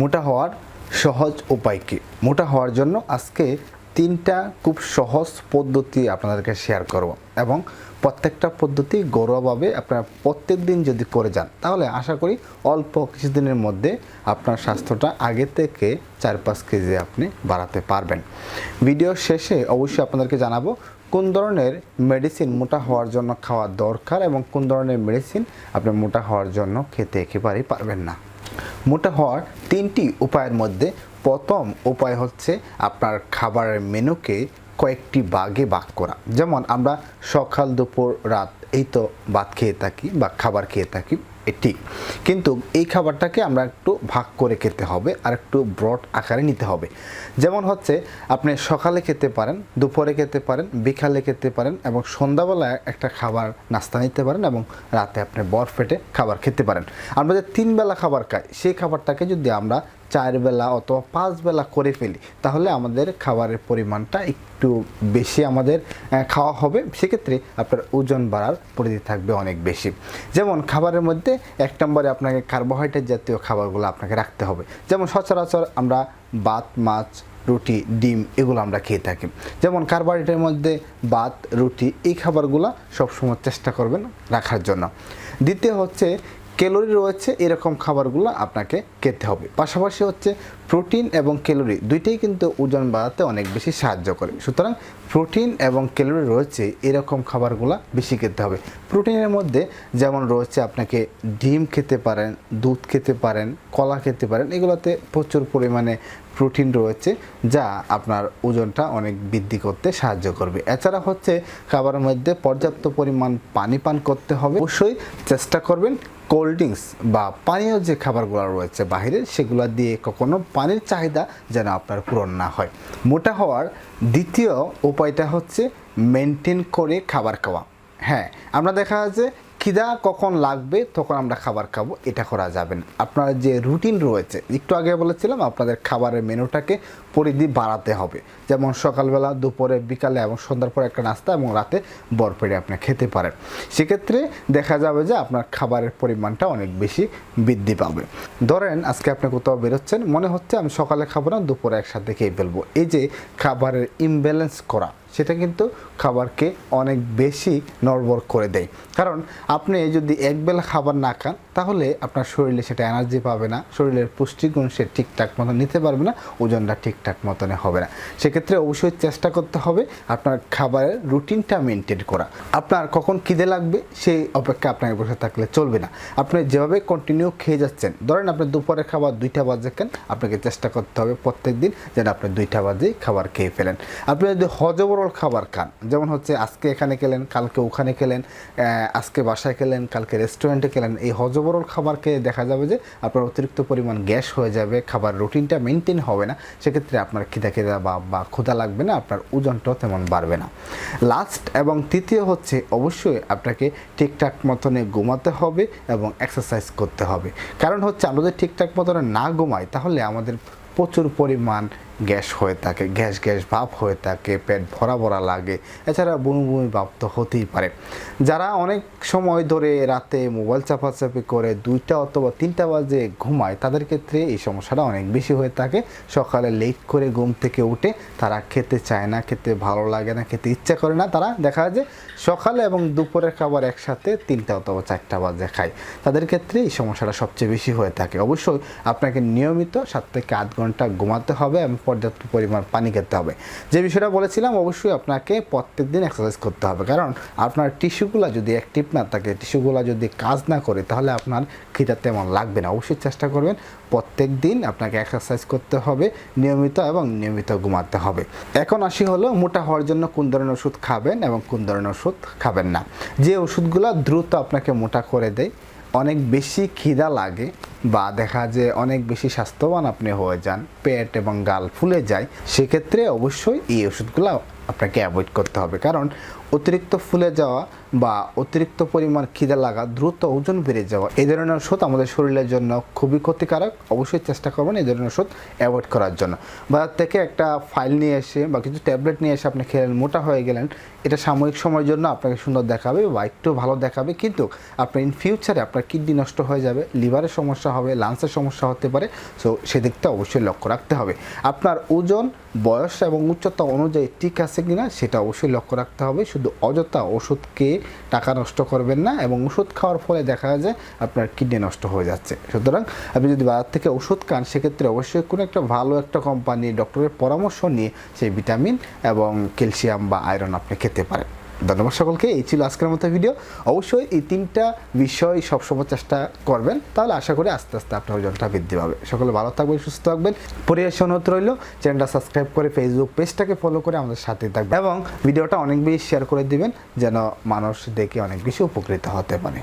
মোটা হওয়ার সহজ উপায় কী? মোটা হওয়ার জন্য আজকে তিনটা খুব সহজ পদ্ধতি আপনাদেরকে শেয়ার করব এবং প্রত্যেকটা পদ্ধতি ঘরোয়াভাবে আপনারা প্রত্যেক দিন যদি করে যান, তাহলে আশা করি অল্প কিছুদিনের মধ্যে আপনার স্বাস্থ্যটা আগে থেকে চার পাঁচ কেজি আপনি বাড়াতে পারবেন। ভিডিও শেষে অবশ্যই আপনাদেরকে জানাব কোন ধরনের মেডিসিন মোটা হওয়ার জন্য খাওয়া দরকার এবং কোন ধরনের মেডিসিন আপনি মোটা হওয়ার জন্য খেতে একেবারেই পারবেন না। মোটা হওয়ার তিনটি উপায়ের মধ্যে প্রথম উপায় হচ্ছে আপনার খাবারের মেনুকে কয়েকটি বাগে ভাগ করা। যেমন আমরা সকাল, দুপুর, রাত এই তো ভাত খেয়ে থাকি বা খাবার খেয়ে থাকি। এ ঠিক কিন্তু এই খাবারটাকে আমরা একটু ভাগ করে খেতে হবে, আর একটু ব্রড আকারে নিতে হবে। যেমন হচ্ছে, আপনি সকালে খেতে পারেন, দুপুরে খেতে পারেন, বিকালে খেতে পারেন এবং সন্ধ্যাবেলায় একটা খাবার নাস্তা নিতে পারেন এবং রাতে আপনি বরফ ফেটে খাবার খেতে পারেন। আমরা যে তিন বেলা খাবার খাই, সেই খাবারটাকে যদি আমরা চার বেলা অথবা পাঁচ বেলা করে ফেলি, তাহলে আমাদের খাবারের পরিমাণটা একটু বেশি আমাদের খাওয়া হবে। সেক্ষেত্রে আপনার ওজন বাড়ার পরিধি থাকবে অনেক বেশি। যেমন খাবারের মধ্যে এক নম্বরে আপনাকে কার্বোহাইড্রেট জাতীয় খাবারগুলো আপনাকে রাখতে হবে। যেমন সচরাচর আমরা ভাত, মাছ, রুটি, ডিম এগুলো আমরা খেয়ে থাকি। যেমন কার্বোহাইড্রেটের মধ্যে ভাত, রুটি এই খাবারগুলো সবসময় চেষ্টা করবেন রাখার জন্য। দ্বিতীয় হচ্ছে ক্যালোরি রয়েছে এরকম খাবারগুলো আপনাকে খেতে হবে। পাশাপাশি হচ্ছে প্রোটিন এবং ক্যালোরি দুইটাই কিন্তু ওজন বাড়াতে অনেক বেশি সাহায্য করে। সুতরাং প্রোটিন এবং ক্যালোরি রয়েছে এরকম খাবারগুলো বেশি খেতে হবে। প্রোটিনের মধ্যে যেমন রয়েছে আপনাকে ডিম খেতে পারেন, দুধ খেতে পারেন, কলা খেতে পারেন, এগুলোতে প্রচুর পরিমাণে প্রোটিন রয়েছে যা আপনার ওজনটা অনেক বৃদ্ধি করতে সাহায্য করবে। এছাড়া হচ্ছে খাবারের মধ্যে পর্যাপ্ত পরিমাণ পানি পান করতে হবে। অবশ্যই চেষ্টা করবেন কোল্ড ড্রিঙ্কস বা পানীয় যে খাবারগুলো রয়েছে বাহিরের সেগুলো দিয়ে কখনো পানির চাহিদা যেন আপনার পূরণ না হয়। মোটা হওয়ার দ্বিতীয় উপায়টা হচ্ছে মেনটেন করে খাবার খাওয়া। হ্যাঁ আমরা দেখা যাচ্ছে খিদা কখন লাগবে তখন আমরা খাবার খাব, এটা করা যাবে না। আপনার যে রুটিন রয়েছে, একটু আগে বলেছিলাম আপনাদের খাবারের মেনুটাকে পরিধি বাড়াতে হবে। যেমন সকালবেলা, দুপুরে, বিকালে এবং সন্ধ্যার পরে একটা নাস্তা এবং রাতে বরপেড়ে আপনি খেতে পারেন। সেক্ষেত্রে দেখা যাবে যে আপনার খাবারের পরিমাণটা অনেক বেশি বৃদ্ধি পাবে। ধরেন, আজকে আপনি কোথাও বেরোচ্ছেন, মনে হচ্ছে আমি সকালে খাব না, দুপুরে একসাথে খেয়ে ফেলব। এই যে খাবারের ইমব্যালেন্স করা, সেটা কিন্তু খাবারকে অনেক বেশি নড়বড় করে দেয়। কারণ আপনি যদি একবেলা খাবার না খান তাহলে আপনার শরীরে সেটা এনার্জি পাবে না, শরীরের পুষ্টিগুণ সে ঠিকঠাক মতো নিতে পারবে না, ওজনটা ঠিকঠাক মতনে হবে না। সেক্ষেত্রে অবশ্যই চেষ্টা করতে হবে আপনার খাবারের রুটিনটা মেনটেন করা। আপনার কখন খিদে লাগবে সেই অপেক্ষা আপনাকে বসে থাকলে চলবে না। আপনি যেভাবে কন্টিনিউ খেয়ে যাচ্ছেন, ধরেন আপনি দুপুরে খাবার দুইটা বাজে খান আপনাকে চেষ্টা করতে হবে প্রত্যেক দিন যেন আপনি দুইটা বাজেই খাবার খেয়ে ফেলেন। আপনি যদি হজবরল খাবার খান, যেমন হচ্ছে আজকে এখানে খেলেন, কালকে ওখানে খেলেন আজকে বাসায় খেলেন, কালকে রেস্টুরেন্টে খেলেন, এই হজবরল খাবার খেয়ে দেখা যাবে যে আপনার অতিরিক্ত পরিমাণ গ্যাস হয়ে যাবে, খাবার রুটিনটা মেনটেন হবে না, সেক্ষেত্রে আপনার খিদা খিদা বা বা ক্ষুধা লাগবে না, আপনার ওজনটাও তেমন বাড়বে না। লাস্ট এবং তৃতীয় হচ্ছে অবশ্যই আপনাকে ঠিকঠাক মতনে ঘুমাতে হবে এবং এক্সারসাইজ করতে হবে। কারণ হচ্ছে আমরা যদি ঠিকঠাক মতনে না ঘুমাই তাহলে আমাদের প্রচুর পরিমাণ গ্যাস হয়ে থাকে, গ্যাস গ্যাস ভাব হয়ে থাকে, পেট ভরা ভরা লাগে। এছাড়া বমি বমি ভাব তো হতেই পারে। যারা অনেক সময় ধরে রাতে মোবাইল চাপাচাপি করে দুইটা অথবা তিনটা বাজে ঘুমায়, তাদের ক্ষেত্রে এই সমস্যাটা অনেক বেশি হয়ে থাকে। সকালে লেট করে ঘুম থেকে উঠে তারা খেতে চায় না, খেতে ভালো লাগে না, খেতে ইচ্ছা করে না। তারা দেখা যায় যে সকালে এবং দুপুরের খাবার একসাথে তিনটা অথবা চারটা বাজে খায়। তাদের ক্ষেত্রে এই সমস্যাটা সবচেয়ে বেশি হয়ে থাকে। অবশ্যই আপনাকে নিয়মিত সাত থেকে আধ ঘণ্টা ঘুমাতে হবে এবং পর্যাপ্ত পরিমাণ পানি খেতে হবে। যে বিষয়টা বলেছিলাম, অবশ্যই আপনাকে প্রত্যেক দিন এক্সারসাইজ করতে হবে। কারণ আপনার টিস্যুগুলো যদি অ্যাক্টিভ না থাকে, টিস্যুগুলো যদি কাজ না করে, তাহলে আপনার খিদা তেমন লাগবে না। অবশ্যই চেষ্টা করবেন প্রত্যেক দিন আপনাকে এক্সারসাইজ করতে হবে, নিয়মিত এবং নিয়মিত ঘুমাতে হবে। এখন আসি হলো মোটা হওয়ার জন্য কোন ধরনের ওষুধ খাবেন এবং কোন ধরনের ওষুধ খাবেন না। যে ওষুধগুলো দ্রুত আপনাকে মোটা করে দেয়, অনেক বেশি খিদা লাগে বা দেখা যে অনেক বেশি স্বাস্থ্যবান আপনি হয়ে যান, পেট এবং গাল ফুলে যায়, সেক্ষেত্রে অবশ্যই এই ওষুধগুলো আপনাকে অ্যাভয়েড করতে হবে। কারণ অতিরিক্ত ফুলে যাওয়া বা অতিরিক্ত পরিমাণ খিদে লাগা, দ্রুত ওজন বেড়ে যাওয়া এই ধরনের ওষুধ আমাদের শরীরের জন্য খুবই ক্ষতিকারক। অবশ্যই চেষ্টা করবেন এই ধরনের ওষুধ অ্যাভয়েড করার জন্য। বাজার থেকে একটা ফাইল নিয়ে এসে বা কিছু ট্যাবলেট নিয়ে এসে আপনি খেলেন, মোটা হয়ে গেলেন, এটা সাময়িক সময়ের জন্য আপনাকে সুন্দর দেখাবে বা একটু ভালো দেখাবে, কিন্তু আপনার ইন ফিউচারে আপনার কিডনি নষ্ট হয়ে যাবে লিভারের সমস্যা সমস্যা হবে লাংসের সমস্যা হতে পারে। সো সেদিকটা অবশ্যই লক্ষ্য রাখতে হবে। আপনার ওজন, বয়স এবং উচ্চতা অনুযায়ী ঠিক আছে কি না সেটা অবশ্যই লক্ষ্য রাখতে হবে। শুধু অযথা ওষুধ খেয়ে টাকা নষ্ট করবেন না এবং ওষুধ খাওয়ার ফলে দেখা যায় আপনার কিডনি নষ্ট হয়ে যাচ্ছে। সুতরাং আপনি যদি বাজার থেকে ওষুধ খান, সেক্ষেত্রে অবশ্যই কোনো একটা ভালো একটা কোম্পানি ডক্টরের পরামর্শ নিয়ে সেই ভিটামিন এবং ক্যালসিয়াম বা আয়রন আপনি খেতে পারেন। ধন্যবাদ সকলকে, এই ছিল আজকের মতো ভিডিও। অবশ্যই এই তিনটা বিষয় সবসময় চেষ্টা করবেন, তাহলে আশা করি আস্তে আস্তে আপনার ওজনটা বৃদ্ধি পাবে। সকলে ভালো থাকবেন, সুস্থ থাকবেন। পরিবেশ অনুরোধ রইল, চ্যানেলটা সাবস্ক্রাইব করে ফেসবুক পেজটাকে ফলো করে আমাদের সাথে থাকবেন এবং ভিডিওটা অনেক বেশি শেয়ার করে দিবেন, যেন মানুষ দেখে অনেক বেশি উপকৃত হতে পারে।